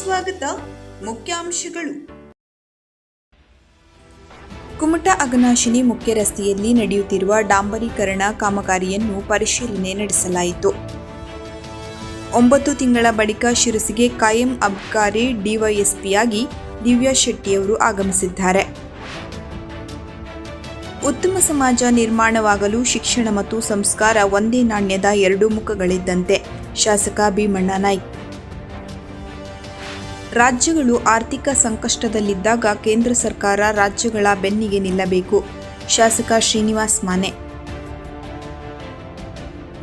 ಸ್ವಾಗತ ಮುಖ್ಯಾಂಶಗಳು. ಕುಮಟಾ ಅಗನಾಶಿನಿ ಮುಖ್ಯ ರಸ್ತೆಯಲ್ಲಿ ನಡೆಯುತ್ತಿರುವ ಡಾಂಬರೀಕರಣ ಕಾಮಗಾರಿಯನ್ನು ಪರಿಶೀಲನೆ ನಡೆಸಲಾಯಿತು. ಒಂಬತ್ತು ತಿಂಗಳ ಬಳಿಕ ಶಿರಸಿಗೆ ಕಾಯಂ ಅಬ್ಕಾರಿ ಡಿವೈಎಸ್ಪಿಯಾಗಿ ದಿವ್ಯಾ ಶೆಟ್ಟಿಯವರು ಆಗಮಿಸಿದ್ದಾರೆ. ಉತ್ತಮ ಸಮಾಜ ನಿರ್ಮಾಣವಾಗಲು ಶಿಕ್ಷಣ ಮತ್ತು ಸಂಸ್ಕಾರ ಒಂದೇ ನಾಣ್ಯದ ಎರಡು ಮುಖಗಳಿದ್ದಂತೆ ಶಾಸಕ ಭೀಮಣ್ಣ ನಾಯ್ಕ್. ರಾಜ್ಯಗಳು ಆರ್ಥಿಕ ಸಂಕಷ್ಟದಲ್ಲಿದ್ದಾಗ ಕೇಂದ್ರ ಸರ್ಕಾರ ರಾಜ್ಯಗಳ ಬೆನ್ನಿಗೆ ನಿಲ್ಲಬೇಕು. ಶಾಸಕ ಶ್ರೀನಿವಾಸ್ ಮಾನೆ.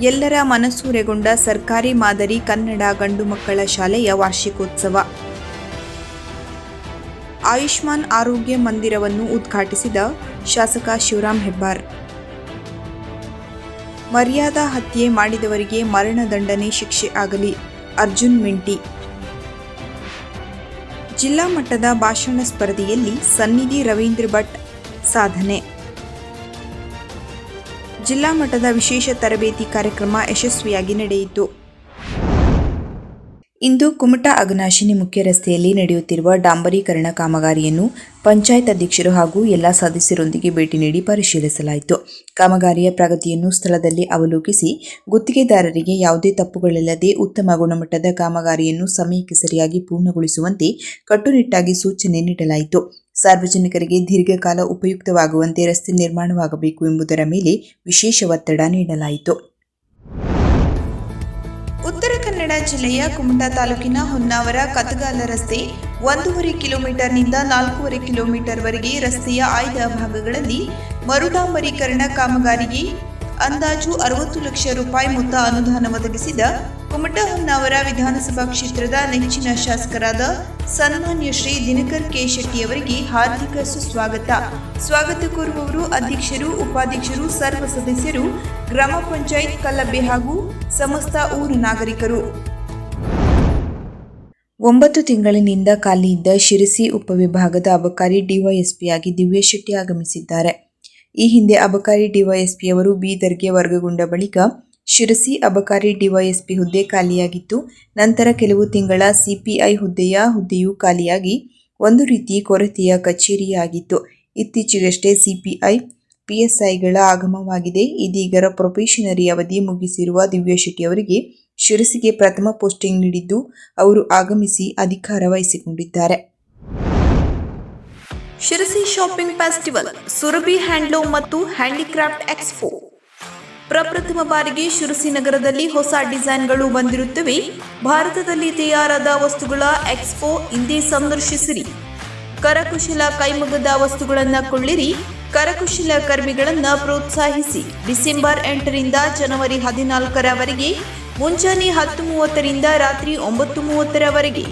ಎಲ್ಲರ ಮನಸೂರೆಗೊಂಡ ಸರ್ಕಾರಿ ಮಾದರಿ ಕನ್ನಡ ಗಂಡು ಮಕ್ಕಳ ಶಾಲೆಯ ವಾರ್ಷಿಕೋತ್ಸವ. ಆಯುಷ್ಮಾನ್ ಆರೋಗ್ಯ ಮಂದಿರವನ್ನು ಉದ್ಘಾಟಿಸಿದ ಶಾಸಕ ಶಿವರಾಮ್ ಹೆಬ್ಬಾರ್. ಮರ್ಯಾದಾ ಹತ್ಯೆ ಮಾಡಿದವರಿಗೆ ಮರಣದಂಡನೆ ಶಿಕ್ಷೆ ಆಗಲಿ. ಅರ್ಜುನ್ ಮಿಂಟಿ. ಜಿಲ್ಲಾ ಮಟ್ಟದ ಭಾಷಣ ಸ್ಪರ್ಧೆಯಲ್ಲಿ ಸನ್ನಿಧಿ ರವೀಂದ್ರ ಭಟ್ ಸಾಧನೆ. ಜಿಲ್ಲಾ ಮಟ್ಟದ ವಿಶೇಷ ತರಬೇತಿ ಕಾರ್ಯಕ್ರಮ ಯಶಸ್ವಿಯಾಗಿ ನಡೆಯಿತು. ಇಂದು ಕುಮಟಾ ಅಘನಾಶಿನಿ ಮುಖ್ಯ ರಸ್ತೆಯಲ್ಲಿ ನಡೆಯುತ್ತಿರುವ ಡಾಂಬರೀಕರಣ ಕಾಮಗಾರಿಯನ್ನು ಪಂಚಾಯತ್ ಅಧ್ಯಕ್ಷರು ಹಾಗೂ ಎಲ್ಲ ಸದಸ್ಯರೊಂದಿಗೆ ಭೇಟಿ ನೀಡಿ ಪರಿಶೀಲಿಸಲಾಯಿತು. ಕಾಮಗಾರಿಯ ಪ್ರಗತಿಯನ್ನು ಸ್ಥಳದಲ್ಲಿ ಅವಲೋಕಿಸಿ ಗುತ್ತಿಗೆದಾರರಿಗೆ ಯಾವುದೇ ತಪ್ಪುಗಳಿಲ್ಲದೆ ಉತ್ತಮ ಗುಣಮಟ್ಟದ ಕಾಮಗಾರಿಯನ್ನು ಸಮಯಕ್ಕೆ ಸರಿಯಾಗಿ ಪೂರ್ಣಗೊಳಿಸುವಂತೆ ಕಟ್ಟುನಿಟ್ಟಾಗಿ ಸೂಚನೆ ನೀಡಲಾಯಿತು. ಸಾರ್ವಜನಿಕರಿಗೆ ದೀರ್ಘಕಾಲ ಉಪಯುಕ್ತವಾಗುವಂತೆ ರಸ್ತೆ ನಿರ್ಮಾಣವಾಗಬೇಕು ಎಂಬುದರ ಮೇಲೆ ವಿಶೇಷ ಒತ್ತಡ ನೀಡಲಾಯಿತು. ಜಿಲ್ಲೆಯ ಕುಮಟಾ ತಾಲೂಕಿನ ಹೊನ್ನಾವರ ಕತಗಾಲ ರಸ್ತೆ ಒಂದೂವರೆ ಕಿಲೋಮೀಟರ್ನಿಂದ ನಾಲ್ಕೂವರೆ ಕಿಲೋಮೀಟರ್ವರೆಗೆ ರಸ್ತೆಯ ಆಯ್ದ ಭಾಗಗಳಲ್ಲಿ ಮರುಡಾಂಬರೀಕರಣ ಕಾಮಗಾರಿಗೆ ಅಂದಾಜು ಅರವತ್ತು ಲಕ್ಷ ರೂಪಾಯಿ ಮೊತ್ತ ಅನುದಾನ ಒದಗಿಸಿದ ಕುಮಟಾ ಹೊನ್ನಾವರ ವಿಧಾನಸಭಾ ಕ್ಷೇತ್ರದ ನೆಚ್ಚಿನ ಶಾಸಕರಾದ ಸನ್ಮಾನ್ಯ ಶ್ರೀ ದಿನಕರ್ ಕೆ ಶೆಟ್ಟಿಯವರಿಗೆ ಹಾರ್ದಿಕ ಸುಸ್ವಾಗತ. ಸ್ವಾಗತ ಕೋರುವವರು ಅಧ್ಯಕ್ಷರು, ಉಪಾಧ್ಯಕ್ಷರು, ಸರ್ವ ಸದಸ್ಯರು, ಗ್ರಾಮ ಪಂಚಾಯತ್ ಕಲ್ಲಬ್ಬೆ ಹಾಗೂ ಸಮಸ್ತ ಊರು ನಾಗರಿಕರು. ಒಂಬತ್ತು ತಿಂಗಳಿನಿಂದ ಖಾಲಿ ಇದ್ದ ಶಿರಸಿ ಉಪವಿಭಾಗದ ಅಬಕಾರಿ ಡಿವೈಎಸ್ಪಿಯಾಗಿ ದಿವ್ಯ ಶೆಟ್ಟಿ ಆಗಮಿಸಿದ್ದಾರೆ. ಈ ಹಿಂದೆ ಅಬಕಾರಿ ಡಿವೈಎಸ್ಪಿಯವರು ಬೀದರ್ಗೆ ವರ್ಗಗೊಂಡ ಬಳಿಕ ಶಿರಸಿ ಅಬಕಾರಿ ಡಿವೈಎಸ್ಪಿ ಹುದ್ದೆ ಖಾಲಿಯಾಗಿತ್ತು. ನಂತರ ಕೆಲವು ತಿಂಗಳ ಸಿಪಿಐ ಹುದ್ದೆಯ ಹುದ್ದೆಯೂ ಖಾಲಿಯಾಗಿ ಒಂದು ರೀತಿ ಕೊರತೆಯ ಕಚೇರಿಯಾಗಿತ್ತು. ಇತ್ತೀಚೆಗಷ್ಟೇ ಸಿಪಿಐ ಪಿಎಸ್ಐಗಳ ಆಗಮವಾಗಿದೆ. ಇದೀಗ ಪ್ರೊಫೆಷನರಿ ಅವಧಿ ಮುಗಿಸಿರುವ ದಿವ್ಯಾ ಶೆಟ್ಟಿ ಅವರಿಗೆ ಶಿರಸಿಗೆ ಪ್ರಥಮ ಪೋಸ್ಟಿಂಗ್ ನೀಡಿದ್ದು, ಅವರು ಆಗಮಿಸಿ ಅಧಿಕಾರ ವಹಿಸಿಕೊಂಡಿದ್ದಾರೆ. Sirsi shopping festival, Surabhi handloom ಮತ್ತು ಹ್ಯಾಂಡಿಕ್ರಾಫ್ಟ್ ಎಕ್ಸ್ಪೋ. ಪ್ರಪ್ರಥಮ ಬಾರಿಗೆ ಶಿರಸಿ ನಗರದಲ್ಲಿ ಹೊಸ ಡಿಸೈನ್ಗಳು ಬಂದಿರುತ್ತವೆ. ಭಾರತದಲ್ಲಿ ತಯಾರಾದ ವಸ್ತುಗಳ ಎಕ್ಸ್ಪೋ ಇಂದೇ ಸಂದರ್ಶಿಸಿರಿ. ಕರಕುಶಲ ಕೈಮಗ್ಗದ ವಸ್ತುಗಳನ್ನು ಕೊಳ್ಳಿರಿ. ಕರಕುಶಲ ಕರ್ಮಿಗಳನ್ನು ಪ್ರೋತ್ಸಾಹಿಸಿ. ಡಿಸೆಂಬರ್ ಎಂಟರಿಂದ ಜನವರಿ ಹದಿನಾಲ್ಕರವರೆಗೆ, ಮುಂಜಾನೆ ಹತ್ತು ಮೂವತ್ತರಿಂದ ರಾತ್ರಿ ಒಂಬತ್ತು ಮೂವತ್ತರವರೆಗೆ.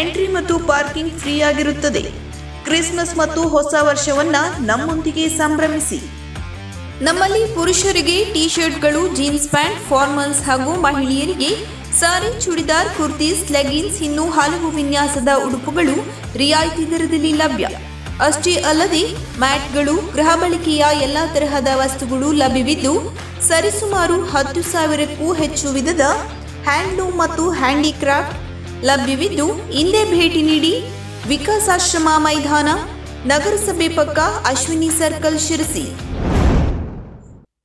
ಎಂಟ್ರಿ ಮತ್ತು ಪಾರ್ಕಿಂಗ್ ಫ್ರೀ ಆಗಿರುತ್ತದೆ ಕ್ರಿಸ್ಮಸ್ ಮತ್ತು ಹೊಸ ವರ್ಷವನ್ನ ನಮ್ಮೊಂದಿಗೆ ಸಂಭ್ರಮಿಸಿ. ನಮ್ಮಲ್ಲಿ ಪುರುಷರಿಗೆ ಟಿ ಶರ್ಟ್ಗಳು ಜೀನ್ಸ್ ಪ್ಯಾಂಟ್, ಫಾರ್ಮಲ್ಸ್ ಹಾಗೂ ಮಹಿಳೆಯರಿಗೆ ಸಾರಿ, ಚೂಡಿದಾರ್, ಕುರ್ತೀಸ್ ಲೆಗಿನ್ಸ್ ಇನ್ನೂ ಹಲವು ವಿನ್ಯಾಸದ ಉಡುಪುಗಳು ರಿಯಾಯಿತಿ ದರದಲ್ಲಿ ಲಭ್ಯ. ಅಷ್ಟೇ ಅಲ್ಲದೆ ಮ್ಯಾಟ್ಗಳು, ಗೃಹ ಬಳಕೆಯ ಎಲ್ಲಾ ತರಹದ ವಸ್ತುಗಳು ಲಭ್ಯವಿದ್ದು ಸರಿಸುಮಾರು ಹತ್ತು ಸಾವಿರಕ್ಕೂ ಹೆಚ್ಚು ವಿಧದ ಹ್ಯಾಂಡ್ಲೂಮ್ ಮತ್ತು ಹ್ಯಾಂಡಿಕ್ರಾಫ್ಟ್ ಲಭ್ಯವಿದ್ದು, ಹಿಂದೆ ಭೇಟಿ ನೀಡಿ ವಿಕಾಸಾಶ್ರಮ ಮೈದಾನ, ನಗರಸಭೆ ಪಕ್ಕ ಅಶ್ವಿನಿ ಸರ್ಕಲ್ ಶಿರಸಿ.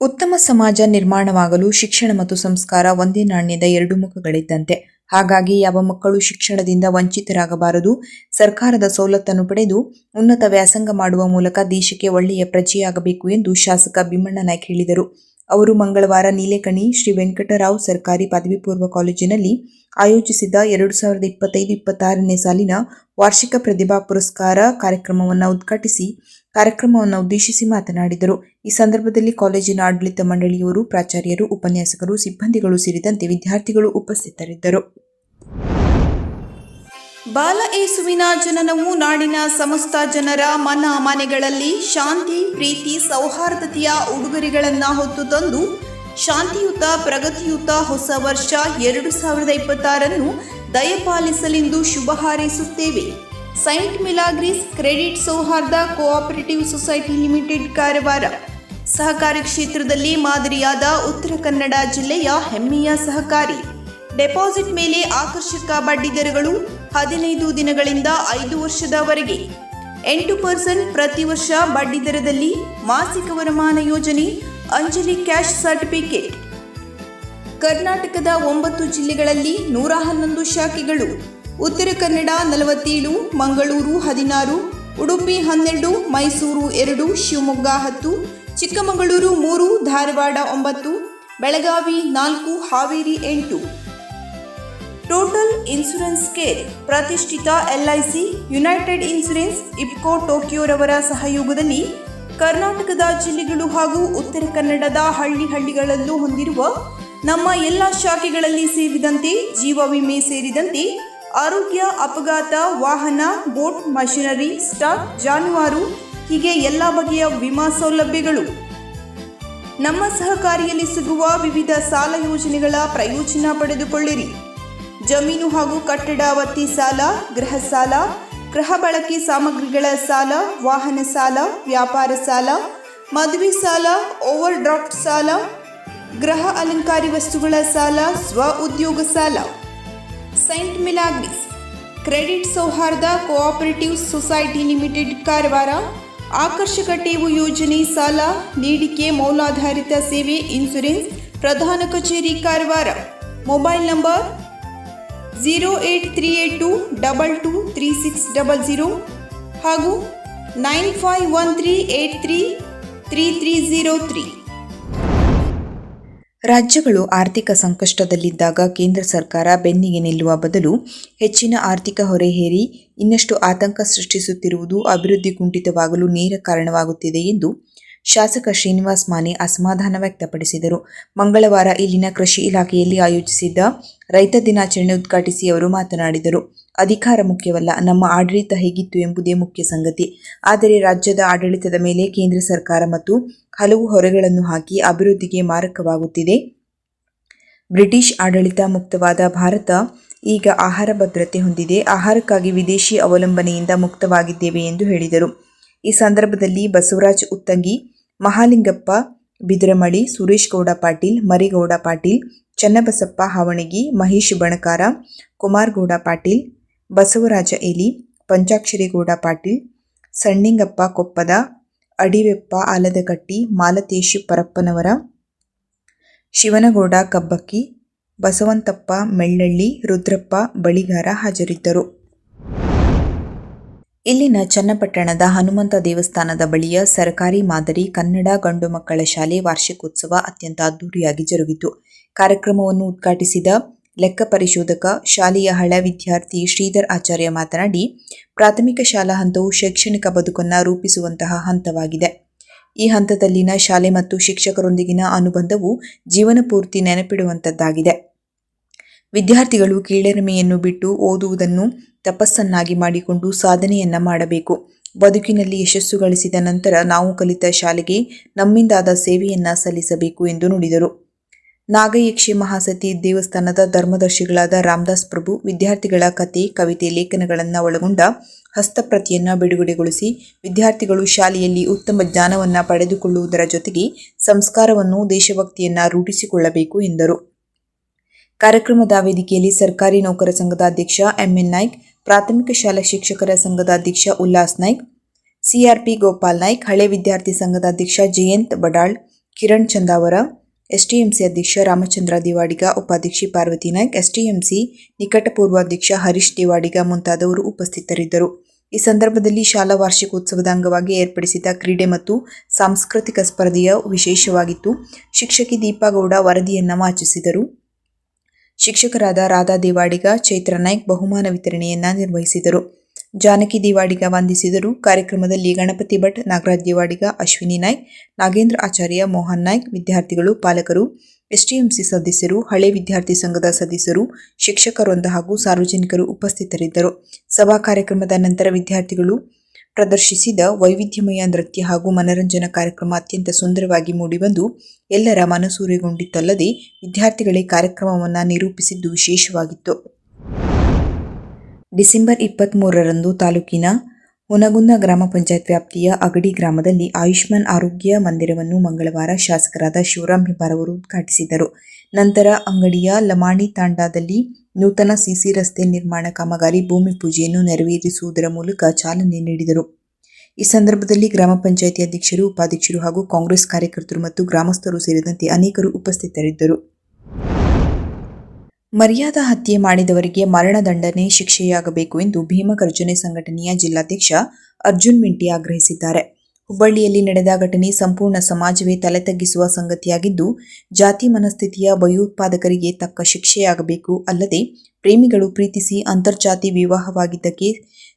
ಉತ್ತಮ ಸಮಾಜ ನಿರ್ಮಾಣವಾಗಲು ಶಿಕ್ಷಣ ಮತ್ತು ಸಂಸ್ಕಾರ ಒಂದೇ ನಾಣ್ಯದ ಎರಡು ಮುಖಗಳಿದ್ದಂತೆ. ಹಾಗಾಗಿ ಯಾವ ಮಕ್ಕಳು ಶಿಕ್ಷಣದಿಂದ ವಂಚಿತರಾಗಬಾರದು? ಸರ್ಕಾರದ ಸವಲತ್ತನ್ನು ಪಡೆದು ಉನ್ನತ ವ್ಯಾಸಂಗ ಮಾಡುವ ಮೂಲಕ ದೇಶಕ್ಕೆ ಒಳ್ಳೆಯ ಪ್ರಜೆಯಾಗಬೇಕು ಎಂದು ಶಾಸಕ ಭೀಮಣ್ಣ ನಾಯ್ಕ ಹೇಳಿದರು. ಅವರು ಮಂಗಳವಾರ ನೀಲೇಕಣಿ ಶ್ರೀ ವೆಂಕಟರಾವ್ ಸರ್ಕಾರಿ ಪದವಿ ಪೂರ್ವ ಕಾಲೇಜಿನಲ್ಲಿ ಆಯೋಜಿಸಿದ್ದ ಎರಡು ಸಾವಿರದ ಇಪ್ಪತ್ತೈದು ಇಪ್ಪತ್ತಾರನೇ ಸಾಲಿನ ವಾರ್ಷಿಕ ಪ್ರತಿಭಾ ಪುರಸ್ಕಾರ ಕಾರ್ಯಕ್ರಮವನ್ನು ಉದ್ಘಾಟಿಸಿ ಕಾರ್ಯಕ್ರಮವನ್ನು ಉದ್ದೇಶಿಸಿ ಮಾತನಾಡಿದರು. ಈ ಸಂದರ್ಭದಲ್ಲಿ ಕಾಲೇಜಿನ ಆಡಳಿತ ಮಂಡಳಿಯವರು, ಪ್ರಾಚಾರ್ಯರು, ಉಪನ್ಯಾಸಕರು, ಸಿಬ್ಬಂದಿಗಳು ಸೇರಿದಂತೆ ವಿದ್ಯಾರ್ಥಿಗಳು ಉಪಸ್ಥಿತರಿದ್ದರು. ಬಾಲ ಏಸುವಿನ ಜನನವು ನಾಡಿನ ಸಮಸ್ತ ಜನರ ಮನ ಮನೆಗಳಲ್ಲಿ ಶಾಂತಿ, ಪ್ರೀತಿ, ಸೌಹಾರ್ದತೆಯ ಉಡುಗೊರೆಗಳನ್ನು ಹೊತ್ತು ತಂದು ಶಾಂತಿಯುತ, ಪ್ರಗತಿಯುತ ಹೊಸ ವರ್ಷ ಎರಡು ಸಾವಿರದ ಇಪ್ಪತ್ತಾರನ್ನು ದಯಪಾಲಿಸಲೆಂದು ಶುಭ ಹಾರೈಸುತ್ತೇವೆ. Saint Milagres credit Souharda cooperative society limited Karwar. ಸಹಕಾರಿ ಕ್ಷೇತ್ರದಲ್ಲಿ ಮಾದರಿಯಾದ ಉತ್ತರ ಕನ್ನಡ ಜಿಲ್ಲೆಯ ಹೆಮ್ಮೆಯ ಸಹಕಾರಿ. ಡೆಪಾಸಿಟ್ ಮೇಲೆ ಆಕರ್ಷಕ ಬಡ್ಡಿ ದರಗಳು ಹದಿನೈದು ದಿನಗಳಿಂದ ಐದು ವರ್ಷದವರೆಗೆ ಎಂಟು ಪರ್ಸೆಂಟ್ ಪ್ರತಿ ವರ್ಷ ಬಡ್ಡಿ ದರದಲ್ಲಿ ಮಾಸಿಕ ವರಮಾನ ಯೋಜನೆ ಅಂಜಲಿ ಕ್ಯಾಶ್ ಸರ್ಟಿಫಿಕೇಟ್. ಕರ್ನಾಟಕದ ಒಂಬತ್ತು ಜಿಲ್ಲೆಗಳಲ್ಲಿ ನೂರ ಹನ್ನೊಂದು ಶಾಖೆಗಳು ಉತ್ತರ ಕನ್ನಡ ನಲವತ್ತೇಳು, ಮಂಗಳೂರು ಹದಿನಾರು, ಉಡುಪಿ ಹನ್ನೆರಡು, ಮೈಸೂರು ಎರಡು, ಶಿವಮೊಗ್ಗ ಹತ್ತು, ಚಿಕ್ಕಮಗಳೂರು ಮೂರು, ಧಾರವಾಡ ಒಂಬತ್ತು, ಬೆಳಗಾವಿ ನಾಲ್ಕು, ಹಾವೇರಿ ಎಂಟು. ಟೋಟಲ್ ಇನ್ಶೂರೆನ್ಸ್ ಕೇರ್ ಪ್ರತಿಷ್ಠಿತ ಎಲ್ಐಸಿ ಯುನೈಟೆಡ್ ಇನ್ಶೂರೆನ್ಸ್ ಇಪ್ಕೋ ಟೋಕಿಯೋರವರ ಸಹಯೋಗದಲ್ಲಿ ಕರ್ನಾಟಕದ ಜಿಲ್ಲೆಗಳು ಹಾಗೂ ಉತ್ತರ ಕನ್ನಡದ ಹಳ್ಳಿ ಹಳ್ಳಿಗಳಲ್ಲೂ ಹೊಂದಿರುವ ನಮ್ಮ ಎಲ್ಲ ಶಾಖೆಗಳಲ್ಲಿ ಸೇರಿದಂತೆ ಜೀವ ವಿಮೆ ಸೇರಿದಂತೆ ಆರೋಗ್ಯ ಅಪಘಾತ, ವಾಹನ, ಬೋಟ್, ಮಷಿನರಿ, ಸ್ಟಾಕ್, ಜಾನುವಾರು, ಹೀಗೆ ಎಲ್ಲ ಬಗೆಯ ವಿಮಾ ಸೌಲಭ್ಯಗಳು. ನಮ್ಮ ಸಹಕಾರಿಯಲ್ಲಿ ಸಿಗುವ ವಿವಿಧ ಸಾಲ ಯೋಜನೆಗಳ ಪ್ರಯೋಜನ ಪಡೆದುಕೊಳ್ಳಿರಿ. ಜಮೀನು ಹಾಗೂ ಕಟ್ಟಡ ಸಾಲ, ಗೃಹ ಸಾಲ, ಗೃಹ ಬಳಕೆ ಸಾಮಗ್ರಿಗಳ ಸಾಲ, ವಾಹನ ಸಾಲ, ವ್ಯಾಪಾರ ಸಾಲ, ಮದುವೆ ಸಾಲ ಓವರ್ ಡ್ರಾಫ್ಟ್ ಸಾಲ, ಗೃಹ ಅಲಂಕಾರಿ ವಸ್ತುಗಳ ಸಾಲ, ಸ್ವ ಉದ್ಯೋಗ ಸಾಲ. Saint Milagres credit Souharda cooperative society limited Karwar, ಆಕರ್ಷಕ ಟೇವು ಯೋಜನೆ ಸಾಲ, ನೀಡಿಕೆ ಮೌಲಾಧಾರಿತ ಸೇವೆ ಇನ್ಸುರೆನ್ಸ್ ಪ್ರಧಾನ ಕಚೇರಿ Karwar. Mobile number zero eight three eight two double two three six double zero ಹಾಗೂ nine five one three eight three three three zero three ರಾಜ್ಯಗಳು ಆರ್ಥಿಕ ಸಂಕಷ್ಟದಲ್ಲಿದ್ದಾಗ ಕೇಂದ್ರ ಸರ್ಕಾರ ಬೆನ್ನಿಗೆ ನಿಲ್ಲುವ ಬದಲು ಹೆಚ್ಚಿನ ಆರ್ಥಿಕ ಹೊರೆ ಹೇರಿ ಇನ್ನಷ್ಟು ಆತಂಕ ಸೃಷ್ಟಿಸುತ್ತಿರುವುದು ಅಭಿವೃದ್ಧಿ ಕುಂಠಿತವಾಗಲು ನೇರ ಕಾರಣವಾಗುತ್ತಿದೆ ಎಂದು ಶಾಸಕ ಶ್ರೀನಿವಾಸ್ ಮಾನೆ ಅಸಮಾಧಾನ ವ್ಯಕ್ತಪಡಿಸಿದರು. ಮಂಗಳವಾರ ಇಲ್ಲಿನ ಕೃಷಿ ಇಲಾಖೆಯಲ್ಲಿ ಆಯೋಜಿಸಿದ್ದ ರೈತ ದಿನಾಚರಣೆ ಉದ್ಘಾಟಿಸಿ ಅವರು ಮಾತನಾಡಿದರು. ಅಧಿಕಾರ ಮುಖ್ಯವಲ್ಲ, ನಮ್ಮ ಆಡಳಿತ ಹೇಗಿತ್ತು ಎಂಬುದೇ ಮುಖ್ಯ ಸಂಗತಿ. ಆದರೆ ರಾಜ್ಯದ ಆಡಳಿತದ ಮೇಲೆ ಕೇಂದ್ರ ಸರ್ಕಾರ ಮತ್ತು ಹಲವು ಹೊರೆಗಳನ್ನು ಹಾಕಿ ಅಭಿವೃದ್ಧಿಗೆ ಮಾರಕವಾಗುತ್ತಿದೆ. ಬ್ರಿಟಿಷ್ ಆಡಳಿತ ಮುಕ್ತವಾದ ಭಾರತ ಈಗ ಆಹಾರ ಭದ್ರತೆ ಹೊಂದಿದೆ. ಆಹಾರಕ್ಕಾಗಿ ವಿದೇಶಿ ಅವಲಂಬನೆಯಿಂದ ಮುಕ್ತವಾಗಿದ್ದೇವೆ ಎಂದು ಹೇಳಿದರು. ಈ ಸಂದರ್ಭದಲ್ಲಿ ಬಸವರಾಜ್ ಉತ್ತಂಗಿ ಮಹಾಲಿಂಗಪ್ಪ, ಬಿದ್ರಮಡಿ ಸುರೇಶ್ ಗೌಡ ಪಾಟೀಲ್, ಮರಿಗೌಡ ಪಾಟೀಲ್, ಚನ್ನಬಸಪ್ಪ ಹಾವಣಗಿ, ಮಹೇಶ್ ಬಣಕಾರ ಕುಮಾರ್ ಗೌಡ ಪಾಟೀಲ್, ಬಸವರಾಜ ಎಲಿ ಪಂಚಾಕ್ಷರಿಗೌಡ ಪಾಟೀಲ್, ಸಣ್ಣಿಂಗಪ್ಪ ಕೊಪ್ಪದ, ಅಡಿವೆಪ್ಪ ಆಲದಕಟ್ಟಿ ಮಾಲತೇಶ್ ಪರಪ್ಪನವರ, ಶಿವನಗೌಡ ಕಬ್ಬಕ್ಕಿ, ಬಸವಂತಪ್ಪ ಮೆಳ್ಳಳ್ಳಿ, ರುದ್ರಪ್ಪ ಬಳಿಗಾರ ಹಾಜರಿದ್ದರು. ಇಲ್ಲಿನ ಚನ್ನಪಟ್ಟಣದ ಹನುಮಂತ ದೇವಸ್ಥಾನದ ಬಳಿಯ ಸರ್ಕಾರಿ ಮಾದರಿ ಕನ್ನಡ ಗಂಡು ಮಕ್ಕಳ ಶಾಲೆ ವಾರ್ಷಿಕೋತ್ಸವ ಅತ್ಯಂತ ಅದ್ದೂರಿಯಾಗಿ ಜರುಗಿತು. ಕಾರ್ಯಕ್ರಮವನ್ನು ಉದ್ಘಾಟಿಸಿದ ಲೆಕ್ಕ ಪರಿಶೋಧಕ, ಶಾಲೆಯ ಹಳ ವಿದ್ಯಾರ್ಥಿ ಶ್ರೀಧರ್ ಆಚಾರ್ಯ ಮಾತನಾಡಿ, ಪ್ರಾಥಮಿಕ ಶಾಲಾ ಹಂತವು ಶೈಕ್ಷಣಿಕ ಬದುಕನ್ನು ರೂಪಿಸುವಂತಹ ಹಂತವಾಗಿದೆ. ಈ ಹಂತದಲ್ಲಿನ ಶಾಲೆ ಮತ್ತು ಶಿಕ್ಷಕರೊಂದಿಗಿನ ಅನುಬಂಧವು ಜೀವನ ಪೂರ್ತಿ ನೆನಪಿಡುವಂತದ್ದಾಗಿದೆ. ವಿದ್ಯಾರ್ಥಿಗಳು ಕೀಳರಿಮೆಯನ್ನು ಬಿಟ್ಟು ಓದುವುದನ್ನು ತಪಸ್ಸನ್ನಾಗಿ ಮಾಡಿಕೊಂಡು ಸಾಧನೆಯನ್ನ ಮಾಡಬೇಕು. ಬದುಕಿನಲ್ಲಿ ಯಶಸ್ಸು ಗಳಿಸಿದ ನಂತರ ನಾವು ಕಲಿತ ಶಾಲೆಗೆ ನಮ್ಮಿಂದಾದ ಸೇವೆಯನ್ನ ಸಲ್ಲಿಸಬೇಕು ಎಂದು ನುಡಿದರು. ನಾಗಯಕ್ಷಿ ಮಹಾಸತಿ ದೇವಸ್ಥಾನದ ಧರ್ಮದರ್ಶಿಗಳಾದ ರಾಮದಾಸ್ ಪ್ರಭು ವಿದ್ಯಾರ್ಥಿಗಳ ಕತೆ, ಕವಿತೆ, ಲೇಖನಗಳನ್ನು ಒಳಗೊಂಡ ಹಸ್ತಪ್ರತಿಯನ್ನ ಬಿಡುಗಡೆಗೊಳಿಸಿ ವಿದ್ಯಾರ್ಥಿಗಳು ಶಾಲೆಯಲ್ಲಿ ಉತ್ತಮ ಜ್ಞಾನವನ್ನು ಪಡೆದುಕೊಳ್ಳುವುದರ ಜೊತೆಗೆ ಸಂಸ್ಕಾರವನ್ನು ದೇಶಭಕ್ತಿಯನ್ನ ರೂಢಿಸಿಕೊಳ್ಳಬೇಕು ಎಂದರು. ಕಾರ್ಯಕ್ರಮದ ವೇದಿಕೆಯಲ್ಲಿ ಸರ್ಕಾರಿ ನೌಕರ ಸಂಘದ ಅಧ್ಯಕ್ಷ ಎಂಎನ್ ನಾಯ್ಕ್, ಪ್ರಾಥಮಿಕ ಶಾಲಾ ಶಿಕ್ಷಕರ ಸಂಘದ ಅಧ್ಯಕ್ಷ ಉಲ್ಲಾಸ್ ನಾಯ್ಕ್, ಸಿಆರ್ಪಿ ಗೋಪಾಲ್ ನಾಯ್ಕ್, ಹಳೆ ವಿದ್ಯಾರ್ಥಿ ಸಂಘದ ಅಧ್ಯಕ್ಷ ಜಯಂತ್ ಬಡಾಳ್, ಕಿರಣ್ ಚಂದಾವರ, ಎಸ್ಟಿಎಂಸಿ ಅಧ್ಯಕ್ಷ ರಾಮಚಂದ್ರ ದಿವಾಡಿಗ, ಉಪಾಧ್ಯಕ್ಷಿ ಪಾರ್ವತಿ ನಾಯ್ಕ್, ಎಸ್ಟಿಎಂಸಿ ನಿಕಟಪೂರ್ವಾಧ್ಯಕ್ಷ ಹರೀಶ್ ದಿವಾಡಿಗ ಮುಂತಾದವರು ಉಪಸ್ಥಿತರಿದ್ದರು. ಈ ಸಂದರ್ಭದಲ್ಲಿ ಶಾಲಾ ವಾರ್ಷಿಕೋತ್ಸವದ ಅಂಗವಾಗಿ ಏರ್ಪಡಿಸಿದ ಕ್ರೀಡೆ ಮತ್ತು ಸಾಂಸ್ಕೃತಿಕ ಸ್ಪರ್ಧೆಯ ವಿಶೇಷವಾಗಿತ್ತು. ಶಿಕ್ಷಕಿ ದೀಪಾಗೌಡ ವರದಿಯನ್ನು ವಾಚಿಸಿದರು. ಶಿಕ್ಷಕರಾದ ರಾಧಾ ದೇವಾಡಿಗ, ಚೈತ್ರ ನಾಯ್ಕ್ ಬಹುಮಾನ ವಿತರಣೆಯನ್ನ ನಿರ್ವಹಿಸಿದರು. ಜಾನಕಿ ದೇವಾಡಿಗ ವಂದಿಸಿದರು. ಕಾರ್ಯಕ್ರಮದಲ್ಲಿ ಗಣಪತಿ ಭಟ್, ನಾಗರಾಜ್ ದೇವಾಡಿಗ, ಅಶ್ವಿನಿ ನಾಯ್ಕ್, ನಾಗೇಂದ್ರ ಆಚಾರ್ಯ, ಮೋಹನ್ ನಾಯ್ಕ್ ವಿದ್ಯಾರ್ಥಿಗಳು, ಪಾಲಕರು ಎಸ್ಟಿಎಂಸಿ ಸದಸ್ಯರು, ಹಳೆ ವಿದ್ಯಾರ್ಥಿ ಸಂಘದ ಸದಸ್ಯರು, ಶಿಕ್ಷಕರೊಂದ ಹಾಗೂ ಸಾರ್ವಜನಿಕರು ಉಪಸ್ಥಿತರಿದ್ದರು. ಸಭಾ ಕಾರ್ಯಕ್ರಮದ ನಂತರ ವಿದ್ಯಾರ್ಥಿಗಳು ಪ್ರದರ್ಶಿಸಿದ ವೈವಿಧ್ಯಮಯ ನೃತ್ಯ ಹಾಗೂ ಮನರಂಜನಾ ಕಾರ್ಯಕ್ರಮ ಅತ್ಯಂತ ಸುಂದರವಾಗಿ ಮೂಡಿಬಂದು ಎಲ್ಲರ ಮನಸೂರೆಗೊಂಡಿತ್ತಲ್ಲದೆ ವಿದ್ಯಾರ್ಥಿಗಳೇ ಕಾರ್ಯಕ್ರಮವನ್ನು ನಿರೂಪಿಸಿದ್ದು ವಿಶೇಷವಾಗಿತ್ತು. ಡಿಸೆಂಬರ್ ಇಪ್ಪತ್ತ್ಮೂರರಂದು ತಾಲೂಕಿನ ಹುನಗುಂದ ಗ್ರಾಮ ಪಂಚಾಯತ್ ವ್ಯಾಪ್ತಿಯ ಅಗಡಿ ಗ್ರಾಮದಲ್ಲಿ ಆಯುಷ್ಮಾನ್ ಆರೋಗ್ಯ ಮಂದಿರವನ್ನು ಮಂಗಳವಾರ ಶಾಸಕರಾದ ಶಿವರಾಮ್ ಹೆಬ್ಬಾರ್ ಅವರು ಉದ್ಘಾಟಿಸಿದರು. ನಂತರ ಅಂಗಡಿಯ ಲಮಾಣಿ ತಾಂಡಾದಲ್ಲಿ ನೂತನ ಸಿಸಿ ರಸ್ತೆ ನಿರ್ಮಾಣ ಕಾಮಗಾರಿ, ಭೂಮಿ ಪೂಜೆಯನ್ನು ನೆರವೇರಿಸುವುದರ ಮೂಲಕ ಚಾಲನೆ ನೀಡಿದರು. ಈ ಸಂದರ್ಭದಲ್ಲಿ ಗ್ರಾಮ ಪಂಚಾಯಿತಿ ಅಧ್ಯಕ್ಷರು, ಉಪಾಧ್ಯಕ್ಷರು ಹಾಗೂ ಕಾಂಗ್ರೆಸ್ ಕಾರ್ಯಕರ್ತರು ಮತ್ತು ಗ್ರಾಮಸ್ಥರು ಸೇರಿದಂತೆ ಅನೇಕರು ಉಪಸ್ಥಿತರಿದ್ದರು. ಮರ್ಯಾದಾ ಹತ್ಯೆ ಮಾಡಿದವರಿಗೆ ಮರಣದಂಡನೆ ಶಿಕ್ಷೆಯಾಗಬೇಕು ಎಂದು ಭೀಮಗರ್ಜನೆ ಸಂಘಟನೆಯ ಜಿಲ್ಲಾಧ್ಯಕ್ಷ ಅರ್ಜುನ್ ಮಿಂಟಿ ಆಗ್ರಹಿಸಿದ್ದಾರೆ. ಹುಬ್ಬಳ್ಳಿಯಲ್ಲಿ ನಡೆದ ಘಟನೆ ಸಂಪೂರ್ಣ ಸಮಾಜವೇ ತಲೆತಗ್ಗಿಸುವ ಸಂಗತಿಯಾಗಿದ್ದು, ಜಾತಿ ಮನಸ್ಥಿತಿಯ ಭಯೋತ್ಪಾದಕರಿಗೆ ತಕ್ಕ ಶಿಕ್ಷೆಯಾಗಬೇಕು ಅಲ್ಲದೆ ಪ್ರೇಮಿಗಳು ಪ್ರೀತಿಸಿ ಅಂತರ್ಜಾತಿ ವಿವಾಹವಾಗಿದ್ದಕ್ಕೆ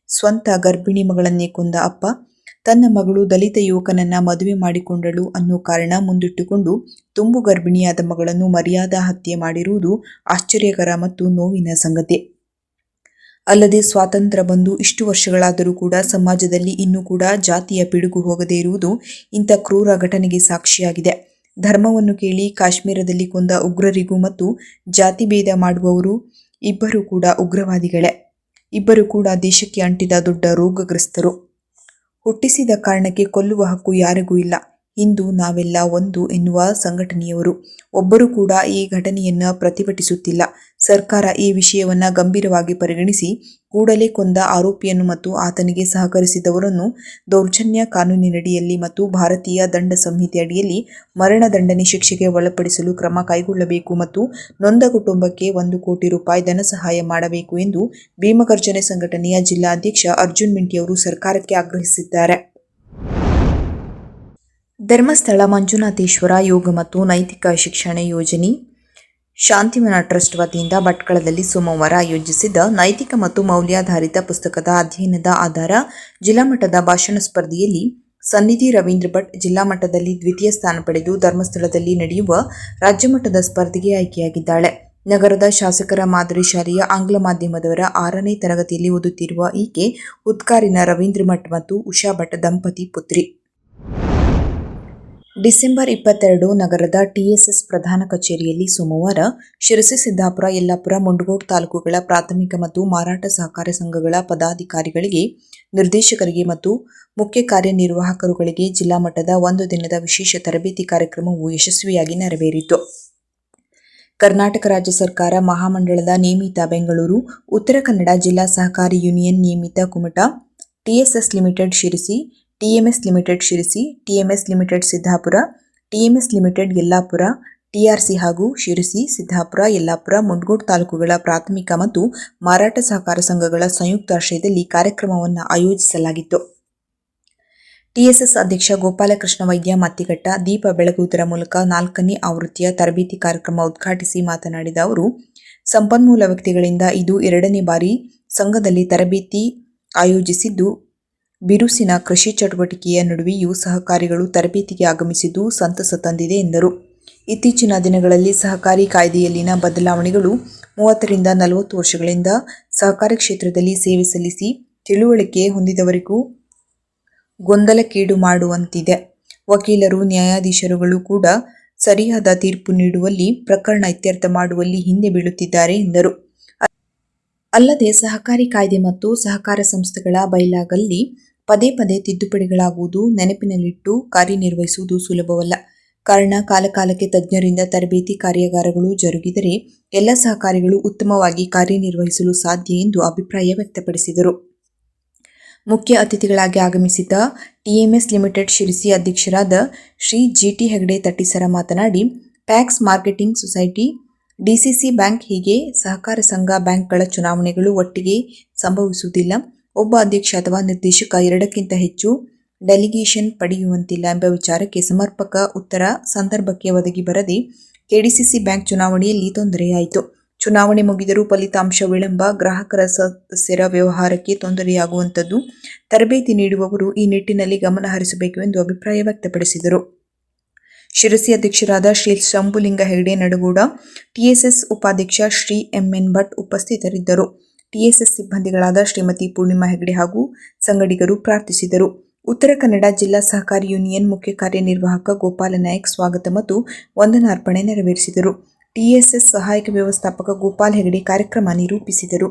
ಸ್ವಂತ ಗರ್ಭಿಣಿ ಮಗಳನ್ನೇ ಕೊಂದ ಅಪ್ಪ, ತನ್ನ ಮಗಳು ದಲಿತ ಯುವಕನನ್ನ ಮದುವೆ ಮಾಡಿಕೊಂಡಳು ಅನ್ನೋ ಕಾರಣ ಮುಂದಿಟ್ಟುಕೊಂಡು ತುಂಬು ಗರ್ಭಿಣಿಯಾದ ಮಗಳನ್ನು ಮರ್ಯಾದಾ ಹತ್ಯೆ ಮಾಡಿರುವುದು ಆಶ್ಚರ್ಯಕರ ಮತ್ತು ನೋವಿನ ಸಂಗತಿ. ಅಲ್ಲದೆ ಸ್ವಾತಂತ್ರ್ಯ ಬಂದು ಇಷ್ಟು ವರ್ಷಗಳಾದರೂ ಕೂಡ ಸಮಾಜದಲ್ಲಿ ಇನ್ನೂ ಕೂಡ ಜಾತಿಯ ಪಿಡುಗು ಹೋಗದೇ ಇರುವುದು ಇಂಥ ಕ್ರೂರ ಘಟನೆಗೆ ಸಾಕ್ಷಿಯಾಗಿದೆ. ಧರ್ಮವನ್ನು ಕೇಳಿ ಕಾಶ್ಮೀರದಲ್ಲಿ ಕೊಂದ ಉಗ್ರರಿಗೂ ಮತ್ತು ಜಾತಿ ಭೇದ ಮಾಡುವವರು ಇಬ್ಬರು ಕೂಡ ಉಗ್ರವಾದಿಗಳೇ. ಇಬ್ಬರು ಕೂಡ ದೇಶಕ್ಕೆ ಅಂಟಿದ ದೊಡ್ಡ ರೋಗಗ್ರಸ್ತರು. ಹುಟ್ಟಿಸಿದ ಕಾರಣಕ್ಕೆ ಕೊಲ್ಲುವ ಹಕ್ಕು ಯಾರಿಗೂ ಇಲ್ಲ. ಇಂದು ನಾವೆಲ್ಲ ಒಂದು ಎನ್ನುವ ಸಂಘಟನೆಯವರು. ಒಬ್ಬರು ಕೂಡ ಈ ಘಟನೆಯನ್ನ ಪ್ರತಿಭಟಿಸುತ್ತಿಲ್ಲ. ಸರ್ಕಾರ ಈ ವಿಷಯವನ್ನ ಗಂಭೀರವಾಗಿ ಪರಿಗಣಿಸಿ, ಕೂಡಲೇ ಕೊಂದ ಆರೋಪಿಯನ್ನು ಮತ್ತು ಆತನಿಗೆ ಸಹಕರಿಸಿದವರನ್ನು ದೌರ್ಜನ್ಯ ಕಾನೂನಿನಡಿಯಲ್ಲಿ ಮತ್ತು ಭಾರತೀಯ ದಂಡ ಸಂಹಿತೆ ಅಡಿಯಲ್ಲಿ ಮರಣದಂಡನೆ ಶಿಕ್ಷೆಗೆ ಒಳಪಡಿಸಲು ಕ್ರಮ ಕೈಗೊಳ್ಳಬೇಕು ಮತ್ತು ನೊಂದ ಕುಟುಂಬಕ್ಕೆ ಒಂದು ಕೋಟಿ ರೂಪಾಯಿ ಧನ ಸಹಾಯ ಮಾಡಬೇಕು ಎಂದು ಭೀಮಗರ್ಜನೆ ಸಂಘಟನೆಯ ಜಿಲ್ಲಾಧ್ಯಕ್ಷ ಅರ್ಜುನ್ ಮಿಂಟಿಯವರು ಸರ್ಕಾರಕ್ಕೆ ಆಗ್ರಹಿಸಿದ್ದಾರೆ. ಧರ್ಮಸ್ಥಳ ಮಂಜುನಾಥೇಶ್ವರ ಯೋಗ ಮತ್ತು ನೈತಿಕ ಶಿಕ್ಷಣ ಯೋಜನೆ. ಶಾಂತಿವನ ಟ್ರಸ್ಟ್ ವತಿಯಿಂದ ಭಟ್ಕಳದಲ್ಲಿ ಸೋಮವಾರ ಆಯೋಜಿಸಿದ್ದ ನೈತಿಕ ಮತ್ತು ಮೌಲ್ಯಾಧಾರಿತ ಪುಸ್ತಕದ ಅಧ್ಯಯನದ ಆಧಾರ ಜಿಲ್ಲಾ ಮಟ್ಟದ ಭಾಷಣ ಸ್ಪರ್ಧೆಯಲ್ಲಿ ಸನ್ನಿಧಿ ರವೀಂದ್ರ ಭಟ್ ಜಿಲ್ಲಾ ಮಟ್ಟದಲ್ಲಿ ದ್ವಿತೀಯ ಸ್ಥಾನ ಪಡೆದು ಧರ್ಮಸ್ಥಳದಲ್ಲಿ ನಡೆಯುವ ರಾಜ್ಯ ಮಟ್ಟದ ಸ್ಪರ್ಧೆಗೆ ಆಯ್ಕೆಯಾಗಿದ್ದಾಳೆ. ನಗರದ ಶಾಸಕರ ಮಾದರಿ ಶಾಲೆಯ ಆಂಗ್ಲ ಮಾಧ್ಯಮದವರ ಆರನೇ ತರಗತಿಯಲ್ಲಿ ಓದುತ್ತಿರುವ ಈಕೆ ಉತ್ಕಾರಿನ ರವೀಂದ್ರ ಭಟ್ ಮತ್ತು ಉಷಾ ಭಟ್ ದಂಪತಿ ಪುತ್ರಿ. ಡಿಸೆಂಬರ್ ಇಪ್ಪತ್ತೆರಡು ನಗರದ ಟಿಎಸ್ಎಸ್ ಪ್ರಧಾನ ಕಚೇರಿಯಲ್ಲಿ ಸೋಮವಾರ ಶಿರಸಿ, ಸಿದ್ದಾಪುರ, ಯಲ್ಲಾಪುರ, ಮುಂಡಗೋಡ್ ತಾಲೂಕುಗಳ ಪ್ರಾಥಮಿಕ ಮತ್ತು ಮಾರಾಟ ಸಹಕಾರ ಸಂಘಗಳ ಪದಾಧಿಕಾರಿಗಳಿಗೆ, ನಿರ್ದೇಶಕರಿಗೆ ಮತ್ತು ಮುಖ್ಯ ಕಾರ್ಯನಿರ್ವಾಹಕರುಗಳಿಗೆ ಜಿಲ್ಲಾ ಮಟ್ಟದ ಒಂದು ದಿನದ ವಿಶೇಷ ತರಬೇತಿ ಕಾರ್ಯಕ್ರಮವು ಯಶಸ್ವಿಯಾಗಿ ನೆರವೇರಿತು. ಕರ್ನಾಟಕ ರಾಜ್ಯ ಸರ್ಕಾರ ಮಹಾಮಂಡಳದ ನೇಮಿತ ಬೆಂಗಳೂರು, ಉತ್ತರ ಕನ್ನಡ ಜಿಲ್ಲಾ ಸಹಕಾರಿ ಯೂನಿಯನ್ ನಿಯಮಿತ Kumta TSS limited, Sirsi TMS limited Sirsi TMS limited Siddapur TMS limited Yellapur TRC ಹಾಗೂ ಶಿರಸಿ, ಸಿದ್ದಾಪುರ, ಯಲ್ಲಾಪುರ ಮುಂಡಗೋಡ್ ತಾಲೂಕುಗಳ ಪ್ರಾಥಮಿಕ ಮತ್ತು ಮಾರಾಟ ಸಹಕಾರ ಸಂಘಗಳ ಸಂಯುಕ್ತ ಆಶ್ರಯದಲ್ಲಿ ಕಾರ್ಯಕ್ರಮವನ್ನು ಆಯೋಜಿಸಲಾಗಿತ್ತು. ಟಿಎಸ್ಎಸ್ ಅಧ್ಯಕ್ಷ ಗೋಪಾಲಕೃಷ್ಣ ವೈದ್ಯ ಮತ್ತಿಘಟ್ಟ ದೀಪ ಬೆಳಗುವುದರ ಮೂಲಕ ನಾಲ್ಕನೇ ಆವೃತ್ತಿಯ ತರಬೇತಿ ಕಾರ್ಯಕ್ರಮ ಉದ್ಘಾಟಿಸಿ ಮಾತನಾಡಿದ ಅವರು, ಸಂಪನ್ಮೂಲ ವ್ಯಕ್ತಿಗಳಿಂದ ಇದು ಎರಡನೇ ಬಾರಿ ಸಂಘದಲ್ಲಿ ತರಬೇತಿ ಆಯೋಜಿಸಿದ್ದು ಬಿರುಸಿನ ಕೃಷಿ ಚಟುವಟಿಕೆಯ ನಡುವೆಯೂ ಸಹಕಾರಿಗಳು ತರಬೇತಿಗೆ ಆಗಮಿಸಿದ್ದು ಸಂತಸ ತಂದಿದೆ ಎಂದರು. ಇತ್ತೀಚಿನ ದಿನಗಳಲ್ಲಿ ಸಹಕಾರಿ ಕಾಯ್ದೆಯಲ್ಲಿನ ಬದಲಾವಣೆಗಳು ಮೂವತ್ತರಿಂದ ನಲವತ್ತು ವರ್ಷಗಳಿಂದ ಸಹಕಾರಿ ಕ್ಷೇತ್ರದಲ್ಲಿ ಸೇವೆ ಸಲ್ಲಿಸಿ ತಿಳುವಳಿಕೆ ಹೊಂದಿದವರಿಗೂ ಗೊಂದಲಕ್ಕೀಡು ಮಾಡುವಂತಿದೆ. ವಕೀಲರು, ನ್ಯಾಯಾಧೀಶರುಗಳು ಕೂಡ ಸರಿಯಾದ ತೀರ್ಪು ನೀಡುವಲ್ಲಿ ಪ್ರಕರಣ ಇತ್ಯರ್ಥ ಮಾಡುವಲ್ಲಿ ಹಿಂದೆ ಬೀಳುತ್ತಿದ್ದಾರೆ ಎಂದರು. ಅಲ್ಲದೆ ಸಹಕಾರಿ ಕಾಯ್ದೆ ಮತ್ತು ಸಹಕಾರ ಸಂಸ್ಥೆಗಳ ಬೈಲಾಗಲ್ಲಿ ಪದೇ ಪದೇ ತಿದ್ದುಪಡಿಗಳಾಗುವುದು ನೆನಪಿನಲ್ಲಿಟ್ಟು ಕಾರ್ಯನಿರ್ವಹಿಸುವುದು ಸುಲಭವಲ್ಲ. ಕಾರಣ, ಕಾಲಕಾಲಕ್ಕೆ ತಜ್ಞರಿಂದ ತರಬೇತಿ ಕಾರ್ಯಾಗಾರಗಳು ಜರುಗಿದರೆ ಎಲ್ಲ ಸಹಕಾರಿಗಳು ಉತ್ತಮವಾಗಿ ಕಾರ್ಯನಿರ್ವಹಿಸಲು ಸಾಧ್ಯ ಎಂದು ಅಭಿಪ್ರಾಯ ವ್ಯಕ್ತಪಡಿಸಿದರು. ಮುಖ್ಯ ಅತಿಥಿಗಳಾಗಿ ಆಗಮಿಸಿದ ಟಿಎಂಎಸ್ ಲಿಮಿಟೆಡ್ ಶಿರಸಿ ಅಧ್ಯಕ್ಷರಾದ ಶ್ರೀ ಜಿಟಿ ಹೆಗಡೆ ತಟ್ಟಿಸರ ಮಾತನಾಡಿ, PACS marketing society DCC bank ಹೀಗೆ ಸಹಕಾರ ಸಂಘ ಬ್ಯಾಂಕ್ಗಳ ಚುನಾವಣೆಗಳು ಒಟ್ಟಿಗೆ ಸಂಭವಿಸುವುದಿಲ್ಲ. ಒಬ್ಬ ಅಧ್ಯಕ್ಷ ಅಥವಾ ನಿರ್ದೇಶಕ ಎರಡಕ್ಕಿಂತ ಹೆಚ್ಚು ಡೆಲಿಗೇಷನ್ ಪಡೆಯುವಂತಿಲ್ಲ ಎಂಬ ವಿಚಾರಕ್ಕೆ ಸಮರ್ಪಕ ಉತ್ತರ ಸಂದರ್ಭಕ್ಕೆ ಒದಗಿ ಬರದೆ ಕೆಡಿಸಿಸಿ ಬ್ಯಾಂಕ್ ಚುನಾವಣೆಯಲ್ಲಿ ತೊಂದರೆಯಾಯಿತು. ಚುನಾವಣೆ ಮುಗಿದರೂ ಫಲಿತಾಂಶ ವಿಳಂಬ, ಗ್ರಾಹಕರ ಸದಸ್ಯರ ವ್ಯವಹಾರಕ್ಕೆ ತೊಂದರೆಯಾಗುವಂಥದ್ದು ತರಬೇತಿ ನೀಡುವವರು ಈ ನಿಟ್ಟಿನಲ್ಲಿ ಗಮನ ಹರಿಸಬೇಕು ಎಂದು ಅಭಿಪ್ರಾಯ ವ್ಯಕ್ತಪಡಿಸಿದರು. ಶಿರಸಿ ಅಧ್ಯಕ್ಷರಾದ ಶ್ರೀ ಶಂಭುಲಿಂಗ ಹೆಗಡೆ ನಡುಗೂಡ ಟಿಎಸ್ಎಸ್ ಉಪಾಧ್ಯಕ್ಷ ಶ್ರೀ ಎಂಎನ್ ಭಟ್ ಉಪಸ್ಥಿತರಿದ್ದರು. ಟಿಎಸ್ಎಸ್ ಸಿಬ್ಬಂದಿಗಳಾದ ಶ್ರೀಮತಿ ಪೂರ್ಣಿಮಾ ಹೆಗಡೆ ಹಾಗೂ ಸಂಗಡಿಗರು ಪ್ರಾರ್ಥಿಸಿದರು. ಉತ್ತರ ಕನ್ನಡ ಜಿಲ್ಲಾ ಸಹಕಾರಿ ಯೂನಿಯನ್ ಮುಖ್ಯ ಕಾರ್ಯನಿರ್ವಾಹಕ ಗೋಪಾಲ ನಾಯಕ್ ಸ್ವಾಗತ ಮತ್ತು ವಂದನಾರ್ಪಣೆ ನೆರವೇರಿಸಿದರು. ಟಿಎಸ್ಎಸ್ ಸಹಾಯಕ ವ್ಯವಸ್ಥಾಪಕ ಗೋಪಾಲ್ ಹೆಗಡೆ ಕಾರ್ಯಕ್ರಮ ನಿರೂಪಿಸಿದರು.